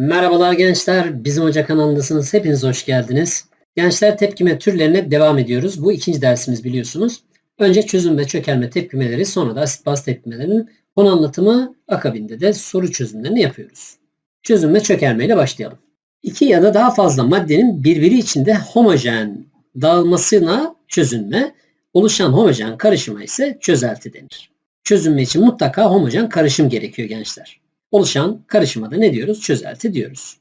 Merhabalar gençler, Bizim Hoca kanalındasınız. Hepiniz hoş geldiniz. Gençler tepkime türlerine devam ediyoruz. Bu ikinci dersimiz biliyorsunuz. Önce çözüm ve çökelme tepkimeleri, sonra da asit baz tepkimelerinin konu anlatımı akabinde de soru çözümlerini yapıyoruz. Çözüm ve çökelme ile başlayalım. İki ya da daha fazla maddenin birbiri içinde homojen dağılmasına çözünme, oluşan homojen karışıma ise çözelti denir. Çözünme için mutlaka homojen karışım gerekiyor gençler. Oluşan karışıma da ne diyoruz? Çözelti diyoruz.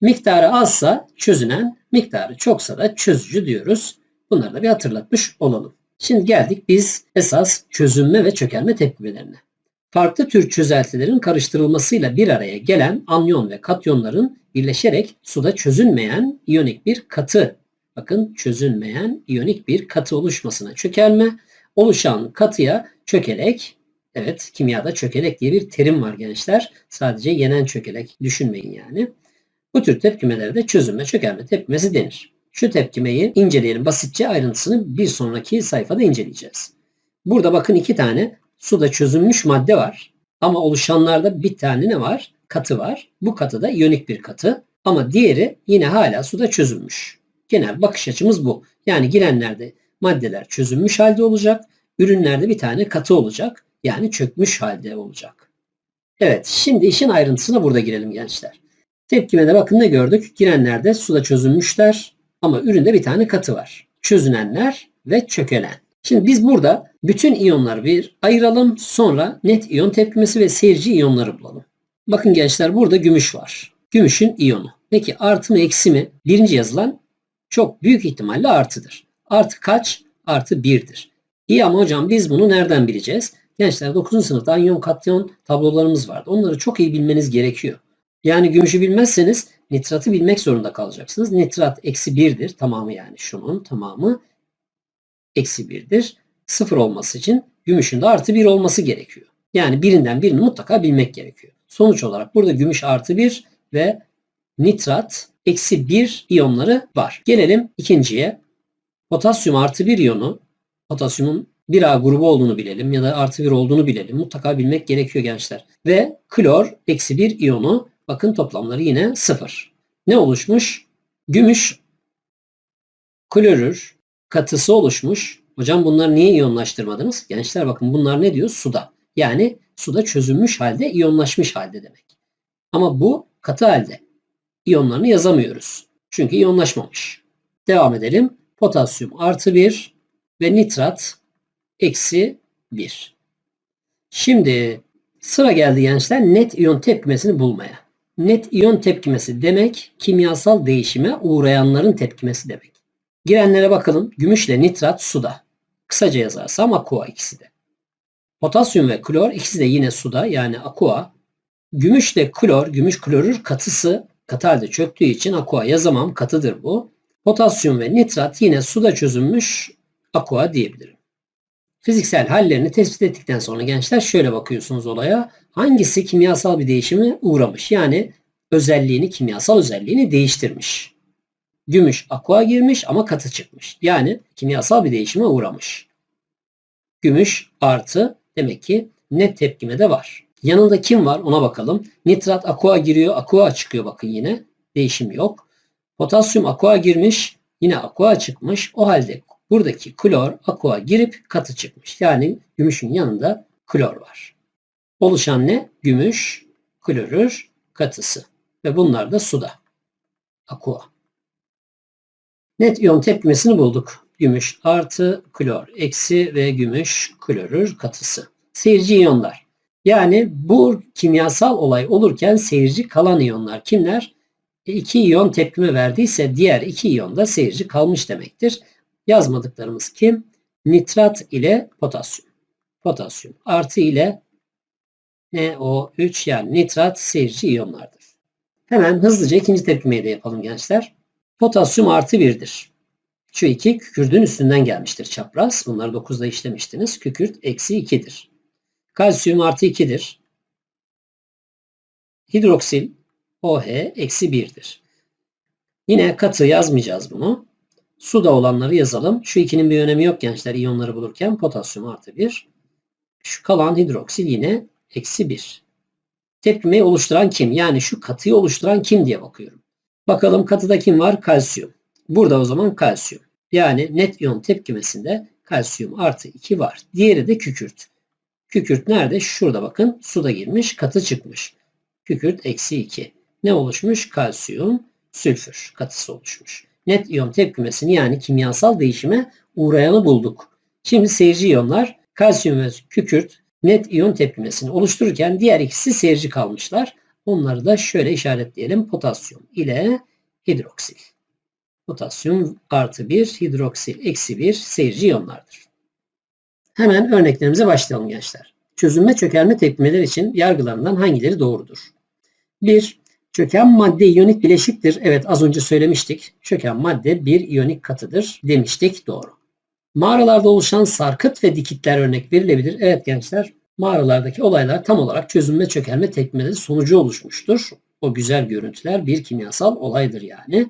Miktarı azsa çözünen, miktarı çoksa da çözücü diyoruz. Bunları da bir hatırlatmış olalım. Şimdi geldik biz esas çözünme ve çökelme tepkimelerine. Farklı tür çözeltilerin karıştırılmasıyla bir araya gelen anyon ve katyonların birleşerek suda çözünmeyen iyonik bir katı, bakın çözünmeyen iyonik bir katı oluşmasına çökelme, oluşan katıya çökelek, evet kimyada çökelek diye bir terim var gençler. Sadece yenen çökelek düşünmeyin yani. Bu tür tepkimelere de çözünme çökelme tepkimesi denir. Şu tepkimeyi inceleyelim basitçe ayrıntısını bir sonraki sayfada inceleyeceğiz. Burada bakın iki tane suda çözünmüş madde var. Ama oluşanlarda bir tane ne var? Katı var. Bu katı da iyonik bir katı. Ama diğeri yine hala suda çözülmüş. Genel bakış açımız bu. Yani girenlerde maddeler çözünmüş halde olacak. Ürünlerde bir tane katı olacak. Yani çökmüş halde olacak. Evet şimdi işin ayrıntısına burada girelim gençler. Tepkimede bakın ne gördük? Girenlerde suda çözünmüşler ama üründe bir tane katı var. Çözünenler ve çökelen. Şimdi biz burada bütün iyonları bir ayıralım. Sonra net iyon tepkimesi ve seyirci iyonları bulalım. Bakın gençler burada gümüş var. Gümüşün iyonu. Peki artı mı eksi mi? Birinci yazılan çok büyük ihtimalle artıdır. Artı kaç? Artı 1'dir. İyi ama hocam biz bunu nereden bileceğiz? Gençler 9. sınıfta anyon katyon tablolarımız vardı. Onları çok iyi bilmeniz gerekiyor. Yani gümüşü bilmezseniz nitratı bilmek zorunda kalacaksınız. Nitrat eksi 1'dir. Tamamı yani şunun tamamı eksi 1'dir. Sıfır olması için gümüşün de artı 1 olması gerekiyor. Yani birinden birini mutlaka bilmek gerekiyor. Sonuç olarak burada gümüş artı 1 ve nitrat eksi 1 iyonları var. Gelelim ikinciye. Potasyum artı 1 iyonu, potasyumun 1A grubu olduğunu bilelim ya da artı 1 olduğunu bilelim. Mutlaka bilmek gerekiyor gençler. Ve klor eksi 1 iyonu bakın toplamları yine 0. Ne oluşmuş? Gümüş klorür katısı oluşmuş. Hocam bunları niye iyonlaştırmadınız? Gençler bakın bunlar ne diyor? Suda. Yani suda çözünmüş halde iyonlaşmış halde demek. Ama bu katı halde. İyonlarını yazamıyoruz. Çünkü iyonlaşmamış. Devam edelim. Potasyum artı 1 ve nitrat eksi 1. Şimdi sıra geldi gençler net iyon tepkimesini bulmaya. Net iyon tepkimesi demek kimyasal değişime uğrayanların tepkimesi demek. Girenlere bakalım. Gümüşle nitrat suda. Kısaca yazarsam aqua ikisi de. Potasyum ve klor ikisi de yine suda yani aqua. Gümüşle klor, gümüş klorür katısı katı halde çöktüğü için aqua yazamam. Katıdır bu. Potasyum ve nitrat yine suda çözünmüş aqua diyebilirim. Fiziksel hallerini tespit ettikten sonra gençler şöyle bakıyorsunuz olaya. Hangisi kimyasal bir değişime uğramış? Yani özelliğini, kimyasal özelliğini değiştirmiş. Gümüş aqua girmiş ama katı çıkmış. Yani kimyasal bir değişime uğramış. Gümüş artı demek ki net tepkime de var. Yanında kim var ona bakalım. Nitrat aqua giriyor, aqua çıkıyor bakın yine. Değişim yok. Potasyum aqua girmiş, yine aqua çıkmış. O halde buradaki klor aqua girip katı çıkmış. Yani gümüşün yanında klor var. Oluşan ne? Gümüş, klorür katısı. Ve bunlar da suda. Aqua. Net iyon tepkimesini bulduk. Gümüş artı klor eksi ve gümüş klorür katısı. Seyirci iyonlar. Yani bu kimyasal olay olurken seyirci kalan iyonlar kimler? E, iki iyon tepkime verdiyse diğer iki iyon da seyirci kalmış demektir. Yazmadıklarımız kim? Nitrat ile potasyum. Potasyum artı ile NO3 yani nitrat seyirci iyonlardır. Hemen hızlıca ikinci tepkimeyi de yapalım gençler. Potasyum artı 1'dir. Şu iki kükürdün üstünden gelmiştir çapraz. Bunları 9'da işlemiştiniz. Kükürt eksi 2'dir. Kalsiyum artı 2'dir. Hidroksil OH eksi 1'dir. Yine katı yazmayacağız bunu. Suda olanları yazalım. Şu ikinin bir önemi yok gençler iyonları bulurken. Potasyum artı 1. Şu kalan hidroksil yine eksi 1. tepkimeyi oluşturan kim? Yani şu katıyı oluşturan kim diye bakıyorum. Bakalım katıda kim var? Kalsiyum. Burada o zaman kalsiyum. Yani net iyon tepkimesinde kalsiyum artı 2 var. Diğeri de kükürt. Kükürt nerede? Şurada bakın. Suda girmiş, katı çıkmış. Kükürt eksi 2. Ne oluşmuş? Kalsiyum, sülfür katısı oluşmuş. Net iyon tepkimesini yani kimyasal değişime uğrayanı bulduk. Şimdi seyirci iyonlar kalsiyum ve kükürt net iyon tepkimesini oluştururken diğer ikisi seyirci kalmışlar. Onları da şöyle işaretleyelim. Potasyum ile hidroksil. Potasyum artı 1, hidroksil eksi 1 seyirci iyonlardır. Hemen örneklerimize başlayalım gençler. Çözünme çökelme tepkimeler için yargılarından hangileri doğrudur? 1. Çöken madde iyonik bileşiktir. Evet az önce söylemiştik. Çöken madde bir iyonik katıdır demiştik. Doğru. Mağaralarda oluşan sarkıt ve dikitler örnek verilebilir. Evet gençler mağaralardaki olaylar tam olarak çözünme çökelme tepkimeleri sonucu oluşmuştur. O güzel görüntüler bir kimyasal olaydır yani.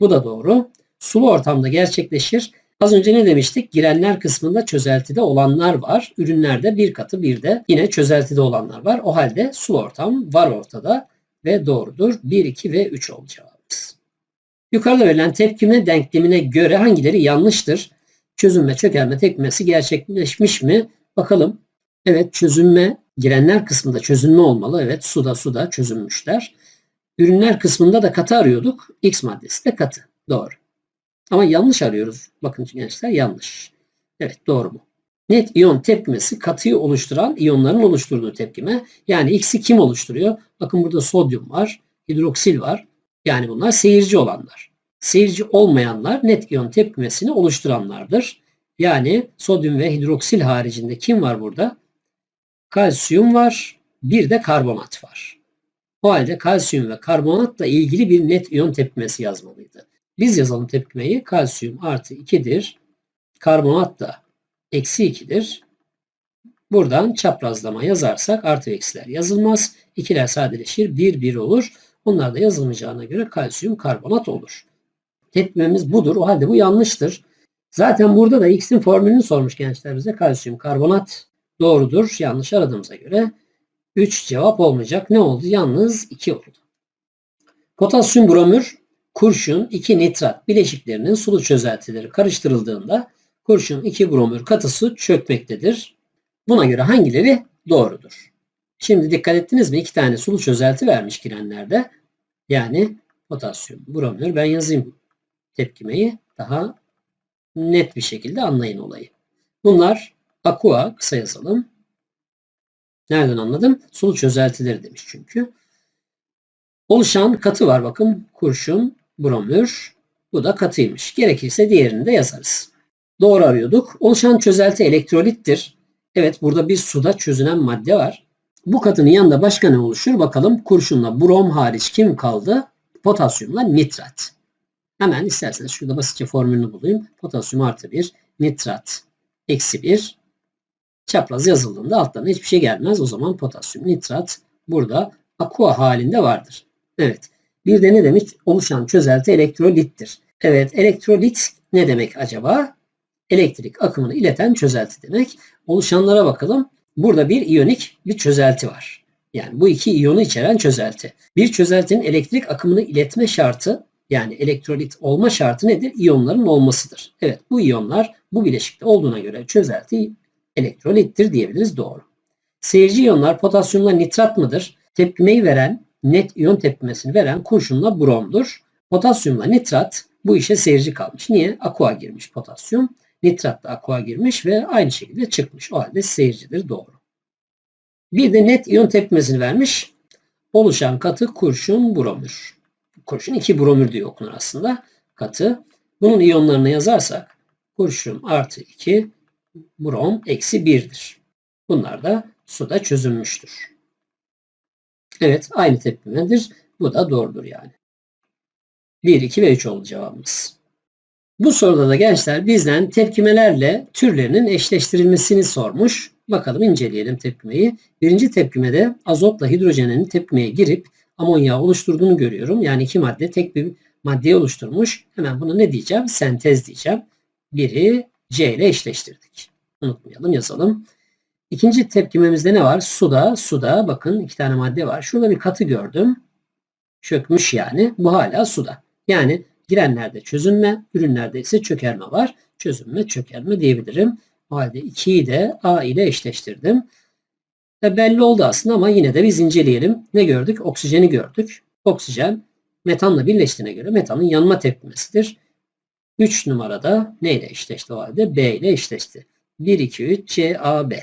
Bu da doğru. Sulu ortamda gerçekleşir. Az önce ne demiştik? Girenler kısmında çözeltide olanlar var. Ürünlerde bir katı bir de yine çözeltide olanlar var. O halde sulu ortam var ortada ve doğrudur. 1, 2 ve 3 oldu cevabımız. Yukarıda verilen tepkime denklemine göre hangileri yanlıştır? Çözünme çökelme tepkimesi gerçekleşmiş mi? Bakalım. Evet çözünme girenler kısmında çözünme olmalı. Evet suda suda çözünmüşler. Ürünler kısmında da katı arıyorduk. X maddesi de katı. Doğru. Ama yanlış arıyoruz. Bakın gençler yanlış. Evet doğru bu. Net iyon tepkimesi katıyı oluşturan iyonların oluşturduğu tepkime. Yani X'i kim oluşturuyor? Bakın burada sodyum var, hidroksil var. Yani bunlar seyirci olanlar. Seyirci olmayanlar net iyon tepkimesini oluşturanlardır. Yani sodyum ve hidroksil haricinde kim var burada? Kalsiyum var, bir de karbonat var. O halde kalsiyum ve karbonatla ilgili bir net iyon tepkimesi yazmalıydı. Biz yazalım tepkimeyi. Kalsiyum artı 2'dir. Karbonat da eksi 2'dir. Buradan çaprazlama yazarsak artı eksiler yazılmaz. İkiler sadeleşir. 1 1 olur. Onlar da yazılmayacağına göre kalsiyum karbonat olur. Tepkimemiz budur. O halde bu yanlıştır. Zaten burada da X'in formülünü sormuş gençler bize. Kalsiyum karbonat doğrudur. Yanlış aradığımıza göre 3 cevap olmayacak. Ne oldu? Yalnız 2 oldu. Potasyum bromür, kurşun, 2 nitrat bileşiklerinin sulu çözeltileri karıştırıldığında kurşun 2 bromür katısı çökmektedir. Buna göre hangileri doğrudur? Şimdi dikkat ettiniz mi? İki tane sulu çözelti vermiş girenlerde. Yani potasyum, bromür. Ben yazayım tepkimeyi daha net bir şekilde anlayın olayı. Bunlar aqua kısa yazalım. Nereden anladım? Sulu çözeltileri demiş çünkü. Oluşan katı var bakın. Kurşun, bromür. Bu da katıymış. Gerekirse diğerini de yazarız. Doğru arıyorduk. Oluşan çözelti elektrolittir. Evet burada bir suda çözünen madde var. Bu katının yanında başka ne oluşur? Bakalım kurşunla brom hariç kim kaldı? Potasyumla nitrat. Hemen isterseniz şurada basitçe formülünü bulayım. Potasyum artı 1, nitrat eksi 1. Çapraz yazıldığında alttan hiçbir şey gelmez. O zaman potasyum nitrat burada aqua halinde vardır. Evet. Bir de ne demiş? Oluşan çözelti elektrolittir. Evet elektrolit ne demek acaba? Elektrik akımını ileten çözelti demek. Oluşanlara bakalım. Burada bir iyonik bir çözelti var. Yani bu iki iyonu içeren çözelti. Bir çözeltinin elektrik akımını iletme şartı yani elektrolit olma şartı nedir? İyonların olmasıdır. Evet bu iyonlar bu bileşikte olduğuna göre çözelti elektrolittir diyebiliriz. Doğru. Seyirci iyonlar potasyumla nitrat mıdır? Tepkimeyi veren, net iyon tepkimesini veren kurşunla bromdur. Potasyumla nitrat bu işe seyirci kalmış. Niye? Aqua girmiş potasyum. Nitrat da aqua girmiş ve aynı şekilde çıkmış. O halde seyircidir. Doğru. Bir de net iyon tepkimesini vermiş. Oluşan katı kurşun bromür. Kurşun 2 bromür diye okunur aslında. Katı. Bunun iyonlarını yazarsak kurşun artı 2 brom eksi 1'dir. Bunlar da suda çözünmüştür. Evet aynı tepkimedir. Bu da doğrudur yani. 1, 2 ve 3 oldu cevabımız. Bu soruda da gençler bizden tepkimelerle türlerinin eşleştirilmesini sormuş. Bakalım inceleyelim tepkimeyi. Birinci tepkimede azotla hidrojenin tepkimeye girip amonyağı oluşturduğunu görüyorum. Yani iki madde tek bir maddeyi oluşturmuş. Hemen bunu ne diyeceğim? Sentez diyeceğim. Biri C ile eşleştirdik. Unutmayalım yazalım. İkinci tepkimemizde ne var? Suda, suda bakın iki tane madde var. Şurada bir katı gördüm. Çökmüş yani. Bu hala suda. Yani girenlerde çözünme, ürünlerde ise çökerme var. Çözünme, çökerme diyebilirim. O halde 2'yi de A ile eşleştirdim. E belli oldu aslında ama yine de biz inceleyelim. Ne gördük? Oksijeni gördük. Oksijen metanla birleştiğine göre metanın yanma tepkimesidir. 3 numarada neyle eşleşti o halde? B ile eşleşti. 1, 2, 3 C, A, B.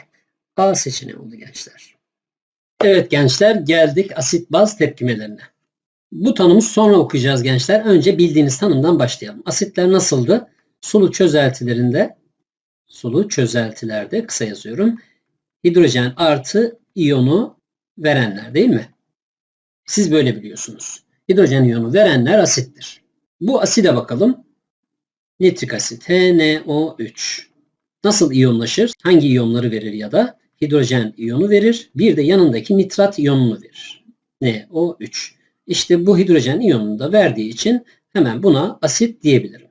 A seçeneği oldu gençler. Evet gençler geldik asit baz tepkimelerine. Bu tanımı sonra okuyacağız gençler. Önce bildiğiniz tanımdan başlayalım. Asitler nasıldı? Sulu çözeltilerinde sulu çözeltilerde kısa yazıyorum. Hidrojen artı iyonu verenler değil mi? Siz böyle biliyorsunuz. Hidrojen iyonu verenler asittir. Bu aside bakalım. Nitrik asit HNO3. Nasıl iyonlaşır? Hangi iyonları verir ya da hidrojen iyonu verir. Bir de yanındaki nitrat iyonunu verir. NO3. İşte bu hidrojen iyonunu da verdiği için hemen buna asit diyebilirim.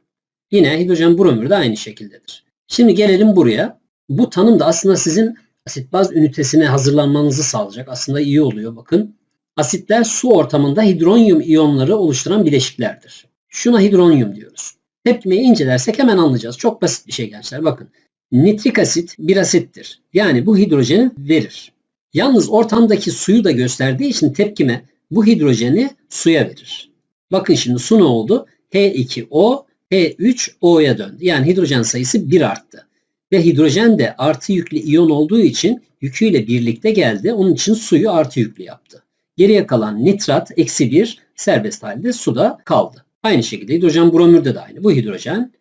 Yine hidrojen bromür de aynı şekildedir. Şimdi gelelim buraya. Bu tanım da aslında sizin asit baz ünitesine hazırlanmanızı sağlayacak. Aslında iyi oluyor bakın. Asitler su ortamında hidronyum iyonları oluşturan bileşiklerdir. Şuna hidronyum diyoruz. Tepkimeyi incelersek hemen anlayacağız. Çok basit bir şey gençler bakın. Nitrik asit bir asittir. Yani bu hidrojeni verir. Yalnız ortamdaki suyu da gösterdiği için tepkime bu hidrojeni suya verir. Bakın şimdi su ne oldu? H2O, H3O'ya döndü. Yani hidrojen sayısı 1 arttı. Ve hidrojen de artı yüklü iyon olduğu için yüküyle birlikte geldi. Onun için suyu artı yüklü yaptı. Geriye kalan nitrat eksi 1 serbest halde suda kaldı. Aynı şekilde hidrojen bromürde de aynı. Bu hidrojen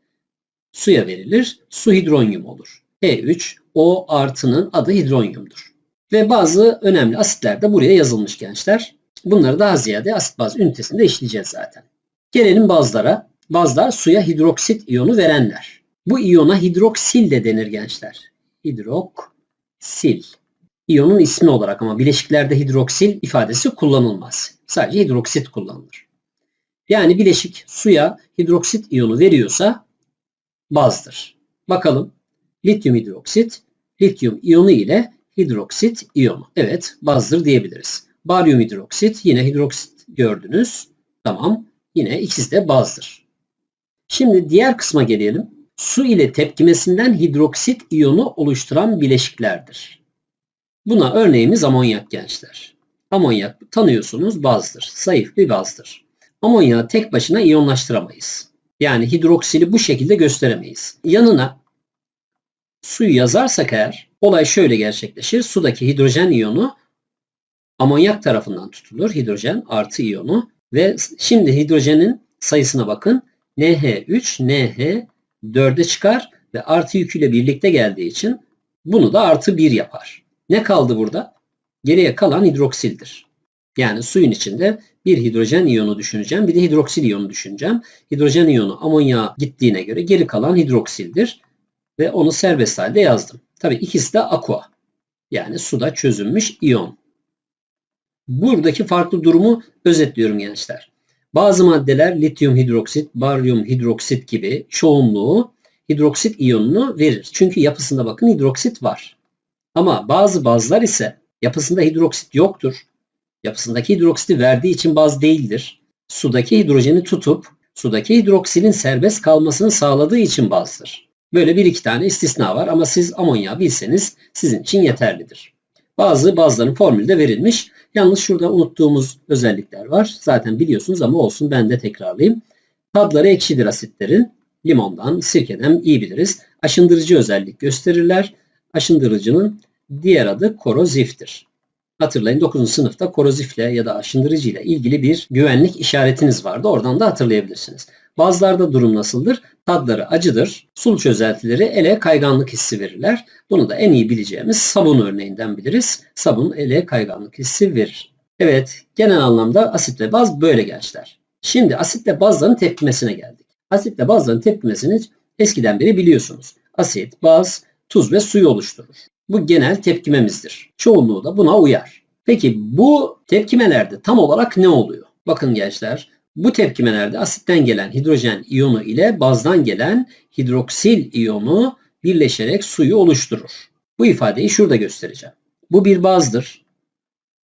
suya verilir. Su hidronyum olur. H3 O artının adı hidronyumdur. Ve bazı önemli asitler de buraya yazılmış gençler. Bunları daha ziyade asit baz ünitesinde işleyeceğiz zaten. Gelelim bazlara. Bazlar suya hidroksit iyonu verenler. Bu iyona hidroksil de denir gençler. Hidroksil. İyonun ismi olarak ama bileşiklerde hidroksil ifadesi kullanılmaz. Sadece hidroksit kullanılır. Yani bileşik suya hidroksit iyonu veriyorsa bazdır. Bakalım. Lityum hidroksit, lityum iyonu ile hidroksit iyonu. Evet, bazdır diyebiliriz. Baryum hidroksit, yine hidroksit gördünüz. Tamam. Yine ikisi de bazdır. Şimdi diğer kısma gelelim. Su ile tepkimesinden hidroksit iyonu oluşturan bileşiklerdir. Buna örneğimiz amonyak gençler. Amonyak tanıyorsunuz bazdır. Zayıf bir bazdır. Amonyağı tek başına iyonlaştıramayız. Yani hidroksili bu şekilde gösteremeyiz. Yanına suyu yazarsak eğer olay şöyle gerçekleşir. Sudaki hidrojen iyonu amonyak tarafından tutulur. Hidrojen artı iyonu ve şimdi hidrojenin sayısına bakın. NH3 NH 4'e çıkar ve artı yüküyle birlikte geldiği için bunu da artı 1 yapar. Ne kaldı burada? Geriye kalan hidroksildir. Yani suyun içinde bir hidrojen iyonu düşüneceğim. Bir de hidroksil iyonu düşüneceğim. Hidrojen iyonu amonya gittiğine göre geri kalan hidroksildir. Ve onu serbest halde yazdım. Tabi ikisi de aqua. Yani suda çözünmüş iyon. Buradaki farklı durumu özetliyorum gençler. Bazı maddeler lityum hidroksit, baryum hidroksit gibi çoğunluğu hidroksit iyonunu verir. Çünkü yapısında bakın hidroksit var. Ama bazı bazlar ise yapısında hidroksit yoktur. Yapısındaki hidroksiti verdiği için baz değildir. Sudaki hidrojeni tutup sudaki hidroksilin serbest kalmasını sağladığı için bazdır. Böyle bir iki tane istisna var ama siz amonya bilseniz sizin için yeterlidir. Bazı bazların formülü de verilmiş. Yalnız şurada unuttuğumuz özellikler var. Zaten biliyorsunuz ama olsun ben de tekrarlayayım. Tadları ekşidir asitlerin. Limondan, sirkeden iyi biliriz. Aşındırıcı özellik gösterirler. Aşındırıcının diğer adı koroziftir. Hatırlayın 9. sınıfta korozifle ya da aşındırıcı ile ilgili bir güvenlik işaretiniz vardı. Oradan da hatırlayabilirsiniz. Bazılarda durum nasıldır? Tadları acıdır. Sulu çözeltileri ele kayganlık hissi verirler. Bunu da en iyi bileceğimiz sabun örneğinden biliriz. Sabun ele kayganlık hissi verir. Evet, genel anlamda asit ve baz böyle gençler. Şimdi asitle bazların tepkimesine geldik. Asitle bazların tepkimesini eskiden beri biliyorsunuz. Asit, baz, tuz ve suyu oluşturur. Bu genel tepkimemizdir. Çoğunluğu da buna uyar. Peki bu tepkimelerde tam olarak ne oluyor? Bakın gençler, bu tepkimelerde asitten gelen hidrojen iyonu ile bazdan gelen hidroksil iyonu birleşerek suyu oluşturur. Bu ifadeyi şurada göstereceğim. Bu bir bazdır.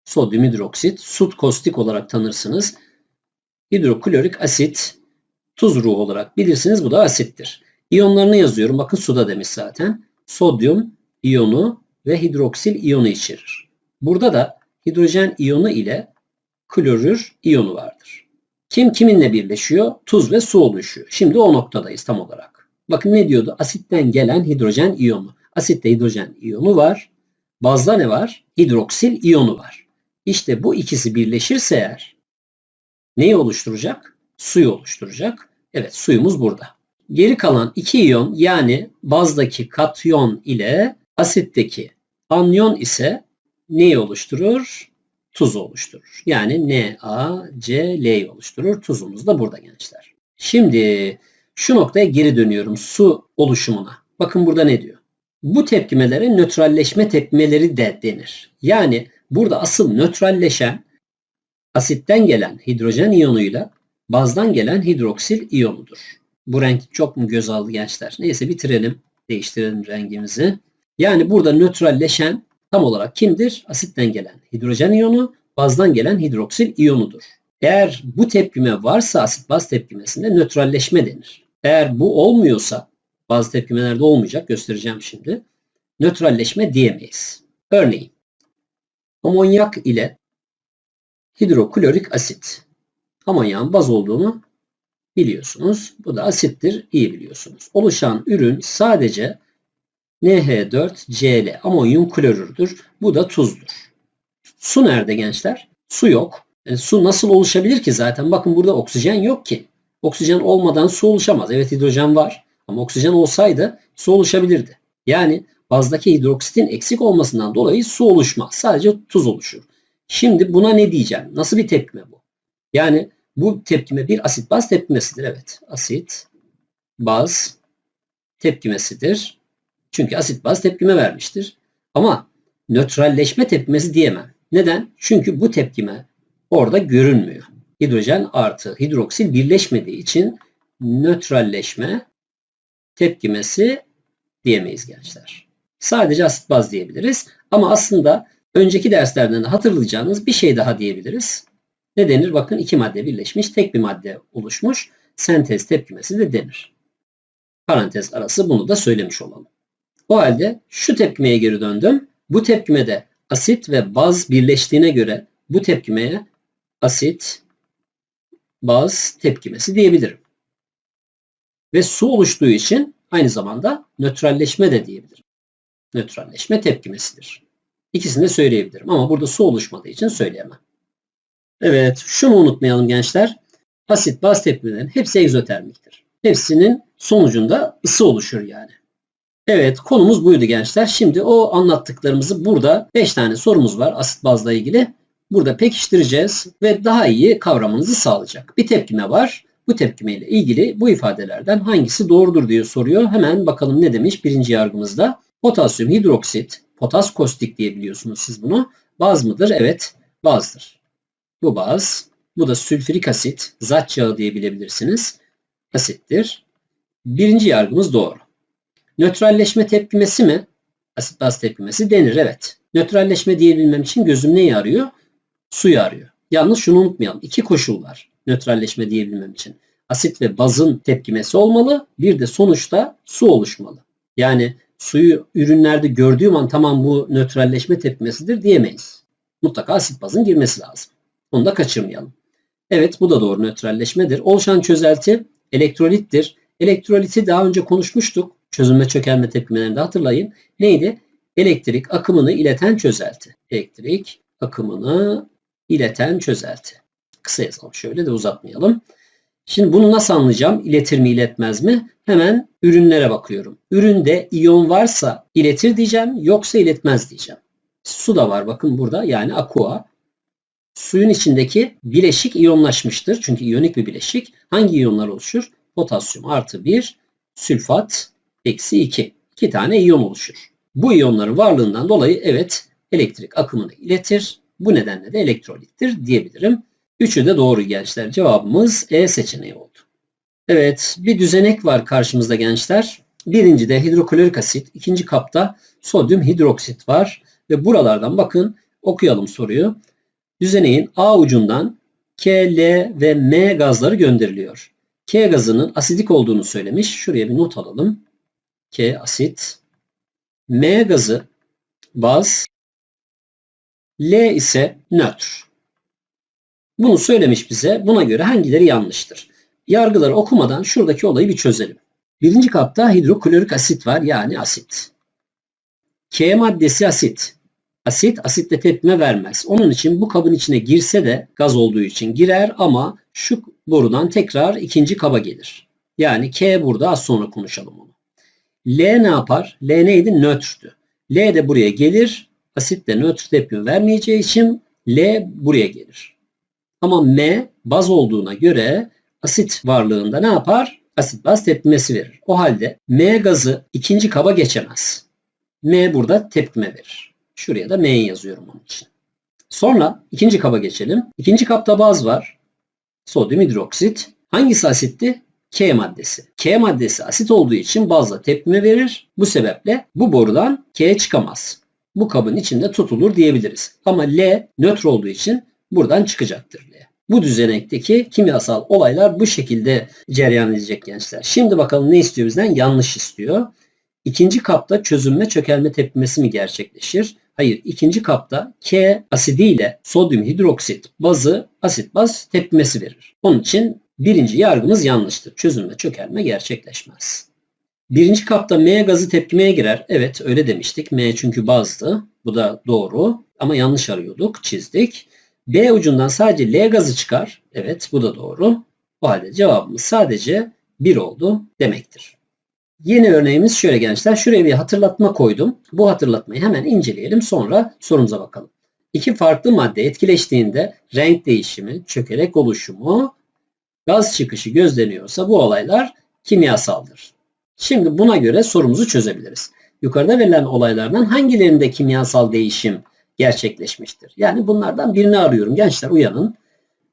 Sodyum hidroksit, sut kostik olarak tanırsınız. Hidroklorik asit, tuz ruhu olarak bilirsiniz. Bu da asittir. İyonlarını yazıyorum. Bakın suda demiş zaten. Sodyum iyonu ve hidroksil iyonu içerir. Burada da hidrojen iyonu ile klorür iyonu vardır. Kim kiminle birleşiyor? Tuz ve su oluşuyor. Şimdi o noktadayız tam olarak. Bakın ne diyordu? Asitten gelen hidrojen iyonu. Asitte hidrojen iyonu var. Bazda ne var? Hidroksil iyonu var. İşte bu ikisi birleşirse eğer neyi oluşturacak? Suyu oluşturacak. Evet suyumuz burada. Geri kalan iki iyon yani bazdaki katyon ile asitteki anyon ise neyi oluşturur? Tuzu oluşturur. Yani NaCl'yi oluşturur. Tuzumuz da burada gençler. Şimdi şu noktaya geri dönüyorum. Su oluşumuna. Bakın burada ne diyor? Bu tepkimelere nötralleşme tepkimeleri de denir. Yani burada asıl nötralleşen asitten gelen hidrojen iyonuyla bazdan gelen hidroksil iyonudur. Bu renk çok mu göz aldı gençler? Neyse bitirelim. Değiştirelim rengimizi. Yani burada nötralleşen tam olarak kimdir? Asitten gelen hidrojen iyonu, bazdan gelen hidroksil iyonudur. Eğer bu tepkime varsa asit baz tepkimesinde nötralleşme denir. Eğer bu olmuyorsa bazı tepkimelerde olmayacak göstereceğim şimdi. Nötralleşme diyemeyiz. Örneğin amonyak ile hidroklorik asit. Amonyağın baz olduğunu biliyorsunuz. Bu da asittir. iyi biliyorsunuz. Oluşan ürün sadece NH4Cl amonyum klorürdür. Bu da tuzdur. Su nerede gençler? Su yok. Yani su nasıl oluşabilir ki zaten? Bakın burada oksijen yok ki. Oksijen olmadan su oluşamaz. Evet hidrojen var ama oksijen olsaydı su oluşabilirdi. Yani bazdaki hidroksitin eksik olmasından dolayı su oluşmaz. Sadece tuz oluşur. Şimdi buna ne diyeceğim? Nasıl bir tepkime bu? Yani bu tepkime bir asit baz tepkimesidir. Evet. Asit baz tepkimesidir. Çünkü asit baz tepkime vermiştir. Ama nötralleşme tepkimesi diyemem. Neden? Çünkü bu tepkime orada görünmüyor. Hidrojen artı hidroksil birleşmediği için nötralleşme tepkimesi diyemeyiz gençler. Sadece asit baz diyebiliriz. Ama aslında önceki derslerden de hatırlayacağınız bir şey daha diyebiliriz. Ne denir? Bakın iki madde birleşmiş, tek bir madde oluşmuş. Sentez tepkimesi de denir. Parantez arası bunu da söylemiş olalım. O halde şu tepkimeye geri döndüm. Bu tepkimede asit ve baz birleştiğine göre bu tepkimeye asit baz tepkimesi diyebilirim. Ve su oluştuğu için aynı zamanda nötralleşme de diyebilirim. Nötralleşme tepkimesidir. İkisini de söyleyebilirim ama burada su oluşmadığı için söyleyemem. Evet, şunu unutmayalım gençler. Asit baz tepkimelerinin hepsi egzotermiktir. Hepsinin sonucunda ısı oluşur yani. Evet konumuz buydu gençler. Şimdi o anlattıklarımızı burada 5 tane sorumuz var asit bazla ilgili. Burada pekiştireceğiz ve daha iyi kavramanızı sağlayacak. Bir tepkime var. Bu tepkime ile ilgili bu ifadelerden hangisi doğrudur diye soruyor. Hemen bakalım ne demiş birinci yargımızda. Potasyum hidroksit, potas kostik diye biliyorsunuz siz bunu. Baz mıdır? Evet, bazdır. Bu baz. Bu da sülfürik asit, zat yağı diye bilebilirsiniz. Asittir. Birinci yargımız doğru. Nötralleşme tepkimesi mi? Asit baz tepkimesi denir evet. Nötralleşme diyebilmem için gözüm neyi arıyor? Suyu arıyor. Yalnız şunu unutmayalım. İki koşul var nötralleşme diyebilmem için. Asit ve bazın tepkimesi olmalı. Bir de sonuçta su oluşmalı. Yani suyu ürünlerde gördüğüm an tamam bu nötralleşme tepkimesidir diyemeyiz. Mutlaka asit bazın girmesi lazım. Onu da kaçırmayalım. Evet bu da doğru nötralleşmedir. Oluşan çözelti elektrolittir. Elektroliti daha önce konuşmuştuk. Çözünme çökelme tepkimelerinde hatırlayın. Neydi? Elektrik akımını ileten çözelti. Elektrik akımını ileten çözelti. Kısa yazalım şöyle de uzatmayalım. Şimdi bunu nasıl anlayacağım? İletir mi iletmez mi? Hemen ürünlere bakıyorum. Üründe iyon varsa iletir diyeceğim yoksa iletmez diyeceğim. Su da var bakın burada yani aqua. Suyun içindeki bileşik iyonlaşmıştır. Çünkü iyonik bir bileşik. Hangi iyonlar oluşur? Potasyum artı 1, sülfat eksi 2. İki tane iyon oluşur. Bu iyonların varlığından dolayı evet elektrik akımını iletir. Bu nedenle de elektrolittir diyebilirim. Üçü de doğru gençler. Cevabımız E seçeneği oldu. Evet bir düzenek var karşımızda gençler. Birincide hidroklorik asit, ikinci kapta sodyum hidroksit var. Ve buralardan bakın okuyalım soruyu. Düzeneğin A ucundan K, L ve M gazları gönderiliyor. K gazının asidik olduğunu söylemiş. Şuraya bir not alalım. K asit. M gazı baz. L ise nötr. Bunu söylemiş bize. Buna göre hangileri yanlıştır? Yargıları okumadan şuradaki olayı bir çözelim. Birinci kapta hidroklorik asit var yani asit. K maddesi asit. Asit asitle tepkime vermez. Onun için bu kabın içine girse de gaz olduğu için girer ama şu borudan tekrar ikinci kaba gelir. Yani K burada az sonra konuşalım onu. L ne yapar? L neydi? Nötrdü. L de buraya gelir. Asitle nötr tepkime vermeyeceği için L buraya gelir. Ama M baz olduğuna göre asit varlığında ne yapar? Asit baz tepkimesi verir. O halde M gazı ikinci kaba geçemez. M burada tepkime verir. Şuraya da M'yi yazıyorum onun için. Sonra ikinci kaba geçelim. İkinci kapta baz var. Sodyum hidroksit. Hangisi asitti? K maddesi. K maddesi asit olduğu için bazla tepkime verir. Bu sebeple bu borudan K çıkamaz. Bu kabın içinde tutulur diyebiliriz. Ama L nötr olduğu için buradan çıkacaktır L. Bu düzenekteki kimyasal olaylar bu şekilde cereyan edecek gençler. Şimdi bakalım ne istiyor bizden? Yanlış istiyor. İkinci kapta çözünme çökelme tepkimesi mi gerçekleşir? Hayır. ikinci kapta K asidi ile sodyum hidroksit bazı asit baz tepkimesi verir. Onun için birinci yargımız yanlıştır. Çözünme çökelme gerçekleşmez. Birinci kapta M gazı tepkimeye girer. Evet öyle demiştik. M çünkü bazdı. Bu da doğru. Ama yanlış arıyorduk. Çizdik. B ucundan sadece L gazı çıkar. Evet bu da doğru. O halde cevabımız sadece 1 oldu demektir. Yeni örneğimiz şöyle gençler. Şuraya bir hatırlatma koydum. Bu hatırlatmayı hemen inceleyelim. Sonra sorumuza bakalım. İki farklı madde etkileştiğinde renk değişimi, çökelek oluşumu, gaz çıkışı gözleniyorsa bu olaylar kimyasaldır. Şimdi buna göre sorumuzu çözebiliriz. Yukarıda verilen olaylardan hangilerinde kimyasal değişim gerçekleşmiştir? Yani bunlardan birini arıyorum. Gençler uyanın.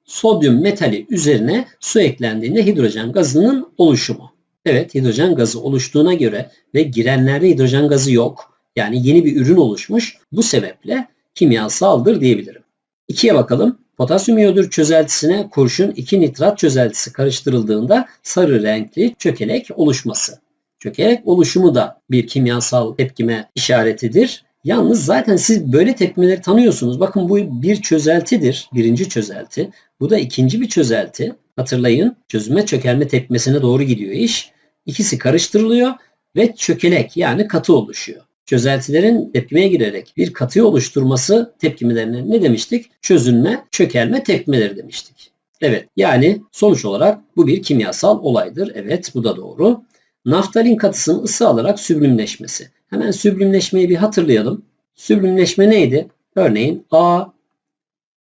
Sodyum metali üzerine su eklendiğinde hidrojen gazının oluşumu. Evet hidrojen gazı oluştuğuna göre ve girenlerde hidrojen gazı yok. Yani yeni bir ürün oluşmuş. Bu sebeple kimyasaldır diyebilirim. İkiye bakalım. Potasyum iyodür çözeltisine kurşun 2 nitrat çözeltisi karıştırıldığında sarı renkli çökelek oluşması. Çökelek oluşumu da bir kimyasal tepkime işaretidir. Yalnız zaten siz böyle tepkimeleri tanıyorsunuz. Bakın bu bir çözeltidir. Birinci çözelti. Bu da ikinci bir çözelti. Hatırlayın çözüme çökelme tepkimesine doğru gidiyor iş. İkisi karıştırılıyor ve çökelek yani katı oluşuyor. Çözeltilerin tepkimeye girerek bir katı oluşturması tepkimelerine ne demiştik? Çözünme, çökelme tepkimeleri demiştik. Evet yani sonuç olarak bu bir kimyasal olaydır. Evet bu da doğru. Naftalin katısının ısı alarak süblimleşmesi. Hemen süblimleşmeyi bir hatırlayalım. Süblimleşme neydi? Örneğin A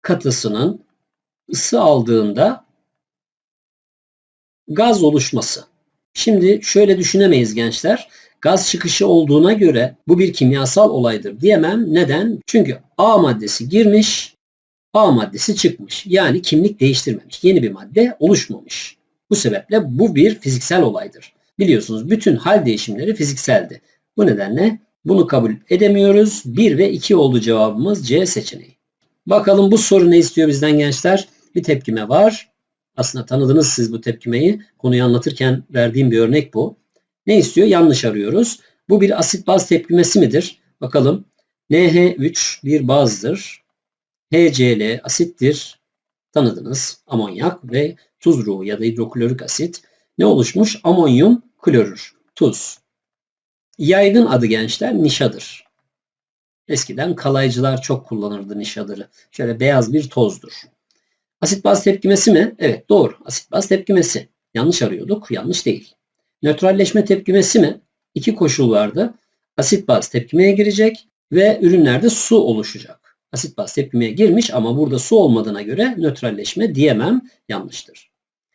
katısının ısı aldığında gaz oluşması. Şimdi şöyle düşünemeyiz gençler. Gaz çıkışı olduğuna göre bu bir kimyasal olaydır diyemem. Neden? Çünkü A maddesi girmiş, A maddesi çıkmış. Yani kimlik değiştirmemiş. Yeni bir madde oluşmamış. Bu sebeple bu bir fiziksel olaydır. Biliyorsunuz bütün hal değişimleri fizikseldi. Bu nedenle bunu kabul edemiyoruz. 1 ve 2 oldu cevabımız C seçeneği. Bakalım bu soru ne istiyor bizden gençler? Bir tepkime var. Aslında tanıdınız siz bu tepkimeyi. Konuyu anlatırken verdiğim bir örnek bu. Ne istiyor? Yanlış arıyoruz. Bu bir asit baz tepkimesi midir? Bakalım. NH3 bir bazdır. HCl asittir. Tanıdınız. Amonyak ve tuz ruhu ya da hidroklorik asit. Ne oluşmuş? Amonyum klorür. Tuz. Yaygın adı gençler nişadır. Eskiden kalaycılar çok kullanırdı nişadırı. Şöyle beyaz bir tozdur. Asit baz tepkimesi mi? Evet doğru. Asit baz tepkimesi. Yanlış arıyorduk. Yanlış değil. Nötralleşme tepkimesi mi? İki koşul vardı. Asit baz tepkimeye girecek ve ürünlerde su oluşacak. Asit baz tepkimeye girmiş ama burada su olmadığına göre nötralleşme diyemem. Yanlıştır.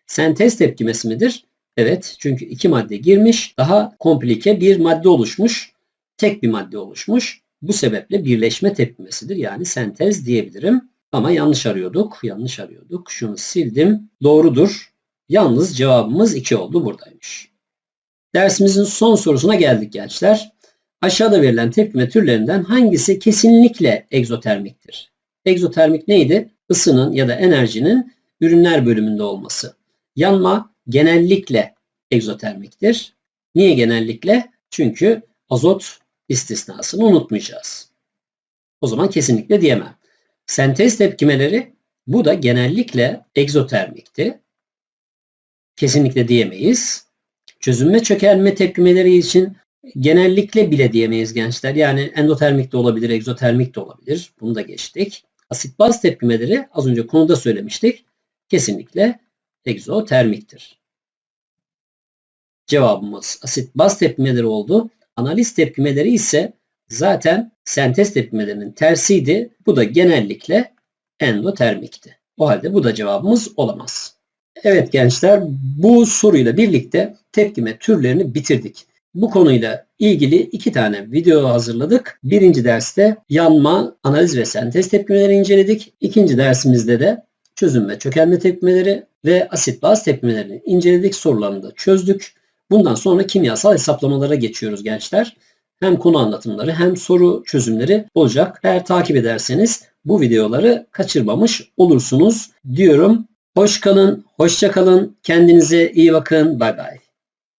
Sentez tepkimesi midir? Evet çünkü iki madde girmiş. Daha komplike bir madde oluşmuş. Tek bir madde oluşmuş. Bu sebeple birleşme tepkimesidir. Yani sentez diyebilirim. Ama yanlış arıyorduk. Yanlış arıyorduk. Şunu sildim. Doğrudur. Yalnız cevabımız 2 oldu buradaymış. Dersimizin son sorusuna geldik gençler. Aşağıda verilen tepkime türlerinden hangisi kesinlikle egzotermiktir? Egzotermik neydi? Isının ya da enerjinin ürünler bölümünde olması. Yanma genellikle egzotermiktir. Niye genellikle? Çünkü azot istisnasını unutmayacağız. O zaman kesinlikle diyemem. Sentez tepkimeleri bu da genellikle egzotermikti. Kesinlikle diyemeyiz. Çözünme çökelme tepkimeleri için genellikle bile diyemeyiz gençler. Yani endotermik de olabilir, egzotermik de olabilir. Bunu da geçtik. Asit baz tepkimeleri az önce konuda söylemiştik. Kesinlikle egzotermiktir. Cevabımız asit baz tepkimeleri oldu. Analiz tepkimeleri ise zaten sentez tepkimelerinin tersiydi. Bu da genellikle endotermikti. O halde bu da cevabımız olamaz. Evet gençler bu soruyla birlikte tepkime türlerini bitirdik. Bu konuyla ilgili iki tane video hazırladık. Birinci derste yanma, analiz ve sentez tepkimeleri inceledik. İkinci dersimizde de çözüm ve çökelme tepkimeleri ve asit baz tepkimelerini inceledik. Sorularını da çözdük. Bundan sonra kimyasal hesaplamalara geçiyoruz gençler. Hem konu anlatımları hem soru çözümleri olacak. Eğer takip ederseniz bu videoları kaçırmamış olursunuz diyorum. Hoş kalın, hoşça kalın, kendinize iyi bakın, bay bay.